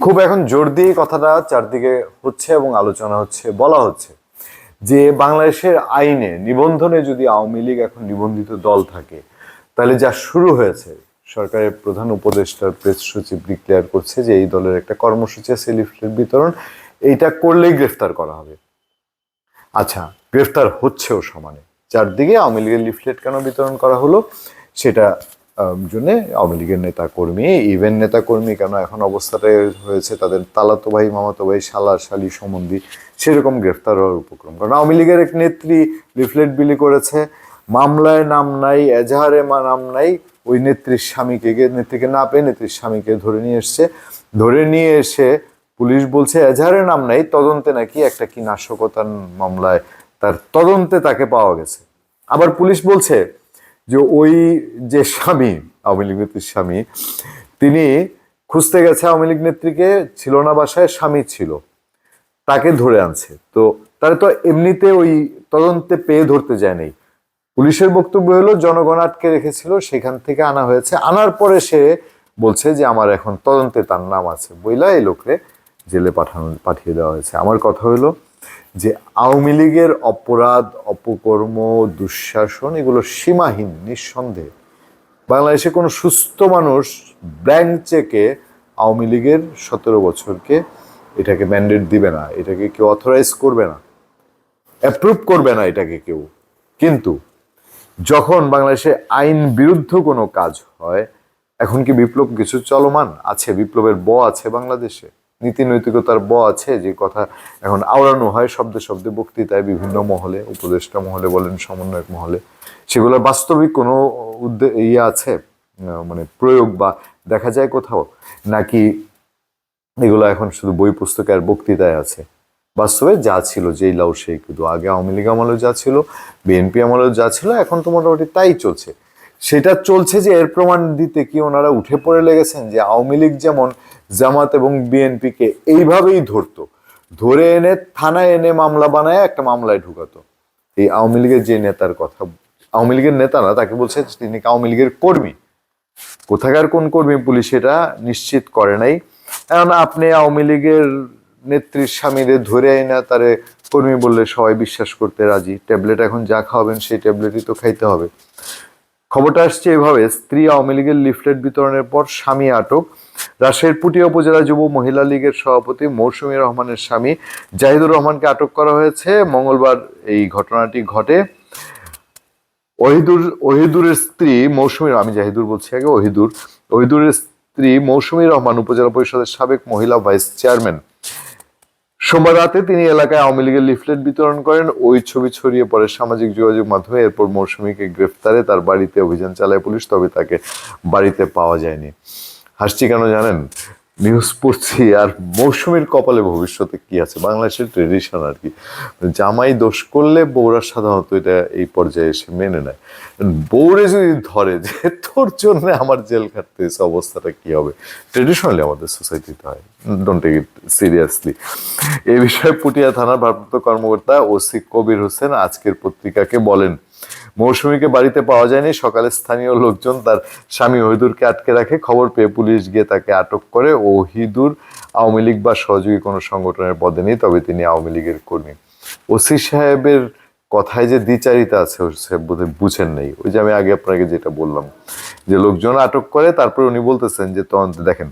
খুব এখন জোর দিয়ে কথাটা চারদিকে হচ্ছে এবং আলোচনা হচ্ছে, বলা হচ্ছে যে বাংলাদেশের আইনে নিবন্ধনে যদি আওয়ামী লীগ এখন নিবন্ধিত দল থাকে, তাহলে যা শুরু হয়েছে, সরকারের প্রধান উপদেষ্টার প্রেস সচিব ডিক্লেয়ার করছে যে এই দলের একটা কর্মসূচি আছে লিফলেট বিতরণ, এইটা করলেই গ্রেফতার করা হবে। আচ্ছা গ্রেফতার হচ্ছেও সমানে। চারদিকে আওয়ামী লীগের লিফলেট কেন বিতরণ করা হলো, সেটা জন্য আওয়ামী লীগের নেতা কর্মী ইভেন নেতা কর্মী কেন এখন অবস্থাটা হয়েছে, তাদের তালাতো ভাই, মামাতো ভাই, শালা, শালি, সম্বন্ধী সেরকম গ্রেফতার হওয়ার উপক্রম। কারণ আওয়ামী লীগের এক নেত্রী লিফলেট বিলি করেছে, মামলায় নাম নাই, এজাহারে মা, নাম নাই, ওই নেত্রীর স্বামীকে নেত্রীকে না পেয়ে নেত্রীর স্বামীকে ধরে নিয়ে এসছে। ধরে নিয়ে এসে পুলিশ বলছে, এজাহারে নাম নাই, তদন্তে নাকি একটা কি নাশকতার মামলায় তার তদন্তে তাকে পাওয়া গেছে। আবার পুলিশ বলছে যে ওই যে স্বামী, আওয়ামী লীগ নেত্রীর স্বামী, তিনি খুঁজতে গেছে আওয়ামী লীগ নেত্রীকে, ছিল না বাসায়, স্বামী ছিল। তাকে ধরে আনছে। তো তারা তো এমনিতে ওই তদন্তে পেয়ে ধরতে যায় নাই। পুলিশের বক্তব্য হলো, জনগণ আটকে রেখেছিল, সেখান থেকে আনা হয়েছে। আনার পরে সে বলছে যে, আমার এখন তদন্তে তার নাম আছে। বইলা এই লোকরে জেলে পাঠানো, পাঠিয়ে দেওয়া হয়েছে। আমার কথা হলো যে আওয়ামী লীগের অপরাধ, অপকর্ম, দুঃশাসন এগুলো সীমাহীন, নিঃসন্দেহে। বাংলাদেশে কোনো সুস্থ মানুষ ব্ল্যাঙ্ক চেকে আওয়ামী লীগের সতেরো বছরকে এটাকে ম্যান্ডেট দিবে না, এটাকে কেউ অথরাইজ করবে না, অ্যাপ্রুভ করবে না এটাকে কেউ। কিন্তু যখন বাংলাদেশে আইন বিরুদ্ধ কোনো কাজ হয়, এখন কি বিপ্লব কিছু চলমান আছে? বিপ্লবের ব আছে বাংলাদেশে। নীতি নৈতিকতার ব আছে, যে কথা এখন আওড়ানো হয় শব্দে শব্দে বক্তৃতায় বিভিন্ন মহলে, উপদেষ্টা মহলে বলেন, সমন্বয়ক মহলে। সেগুলোর বাস্তবিক কোনো উদ্দে ইয়ে আছে? মানে প্রয়োগ বা দেখা যায় কোথাও? নাকি এগুলো এখন শুধু বই, পুস্তকে আর বক্তৃতায় আছে? বাস্তবে যা ছিল, যেই লাউ সেই কিন্তু আগে আওয়ামী লীগ আমলেও যা ছিল, বিএনপি আমলেও যা ছিল, এখন তো মোটামুটি তাই চলছে। সেটা চলছে যে এর প্রমাণ দিতে কি ওনারা উঠে পড়ে লেগেছেন যে আওয়ামী লীগ যেমন জামাত এবং বিএনপিকে এইভাবেই ধরতো, ধরে এনে থানায় এনে মামলা বানায় একটা মামলায় ঢুকাতো। এই আওয়ামী লীগের যে নেতার কথা, আওয়ামী লীগের নেতা না, তাকে বলছে তিনি আওয়ামী লীগের কর্মী? কোথাকার কোন কর্মী পুলিশ এটা নিশ্চিত করে নাই। এখন আপনি আওয়ামী লীগের নেত্রীর স্বামীদের ধরে না তারে কর্মী বললে সবাই বিশ্বাস করতে রাজি। ট্যাবলেট এখন যা খাওয়াবেন সেই ট্যাবলেটই তো খাইতে হবে। খবরটা আসছে এভাবে, স্ত্রী আওয়ামী লীগের লিফলেট বিতরণের পর স্বামী আটক। রাজশাহীর পুটিয়া উপজেলা যুব মহিলা লীগের সভাপতি মৌসুমী রহমানের স্বামী জাহিদুর রহমানকে আটক করা হয়েছে। মঙ্গলবার এই ঘটনাটি ঘটে। ওহিদুর, ওহিদুরের স্ত্রী মৌসুমী আমি জাহিদুর বলছি আগে, ওহিদুর। ওহিদুরের স্ত্রী মৌসুমী রহমান উপজেলা পরিষদের সাবেক মহিলা ভাইস চেয়ারম্যান। সোমবার রাতে তিনি এলাকায় আওয়ামী লীগের লিফলেট বিতরণ করেন। ওই ছবি ছড়িয়ে পরে সামাজিক যোগাযোগ মাধ্যমে। এরপর মৌসুমীকে গ্রেফতারে তার বাড়িতে অভিযান চালায় পুলিশ, তবে তাকে বাড়িতে পাওয়া যায়নি। হাসছি কেন জানেন? নিউজ পড়ছি, আর মৌসুমীর কপালে ভবিষ্যতে কি আছে? বাংলাদেশের ট্রেডিশন আর কি। জামাই দোষ করলে বউরা সাধারণত এটা এই পর্যায়ে এসে মেনে নেয়। বউরে যদি ধরে যে তোর জন্য আমার জেল খাটতে অবস্থাটা কি হবে? ট্রেডিশনালি আমাদের সোসাইটিতে হয়। ডোন্ট টেক ইট সিরিয়াসলি এই বিষয়ে পুটিয়া থানার ভারপ্রাপ্ত কর্মকর্তা ওসি কবির হোসেন আজকের পত্রিকাকে বলেন মৌসুমীকে বাড়িতে পাওয়া যায়নি। সকালে স্থানীয় লোকজন তার স্বামী ওহিদুরকে আটকে রাখে। খবর পেয়ে পুলিশ গিয়ে তাকে আটক করে। ওহিদুর আওয়ামী লীগ বা সহযোগী কোনো সংগঠনের পদে নেই, তবে তিনি আওয়ামী লীগের কর্মী। ওসি সাহেবের কথায় যে দ্বিচারিতা আছে সাহেব বোধহয় বুঝেন নেই। ওই যে আমি আগে আপনাকে যেটা বললাম, যে লোকজন আটক করে, তারপরে উনি বলতেছেন যে, তদন্তে দেখেন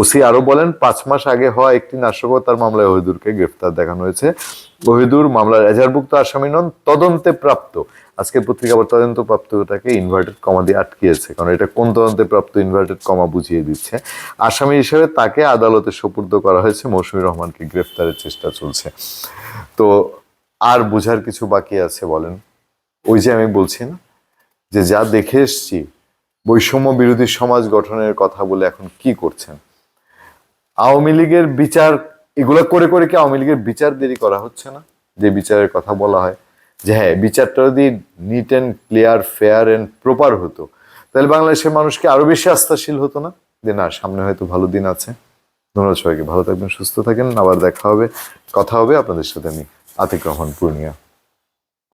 ওসি আরও বলেন, পাঁচ মাস আগে হওয়া একটি নাশকতার মামলায় ওহিদুরকে গ্রেফতার দেখানো হয়েছে। ওহিদুর মামলার এজারভুক্ত আসামি নন, তদন্তে প্রাপ্ত। আজকের পত্রিকা আবার তদন্ত প্রাপ্তটাকে ইনভার্টেড কমা দিয়ে আটকিয়েছে, কারণ এটা কোন তদন্তে প্রাপ্ত ইনভার্টেড কমা বুঝিয়ে দিচ্ছে। আসামি হিসেবে তাকে আদালতে সোপর্দ করা হয়েছে, মৌসুমী রহমানকে গ্রেফতারের চেষ্টা চলছে। তো আর বোঝার কিছু বাকি আছে বলেন? ওই যে আমি বলছি না, যে যা দেখে এসছি, বৈষম্য বিরোধী সমাজ গঠনের কথা বলে এখন কি করছেন? আওয়ামী লীগের বিচার, এগুলো করে করে কি আওয়ামী লীগের বিচার দেরি করা হচ্ছে না? যে বিচারের কথা বলা হয়, যে হ্যাঁ বিচারটা যদি neat and clear fair and proper হতো, তাহলে বাংলাদেশের মানুষকে আরও বেশি আস্থাশীল হতো না? যে না, সামনে হয়তো ভালো দিন আছে। ধন্যবাদ সবাইকে, ভালো থাকবেন, সুস্থ থাকেন। আবার দেখা হবে, কথা হবে আপনাদের সাথে আমি, আতিক রহমান, পূর্ণিয়া।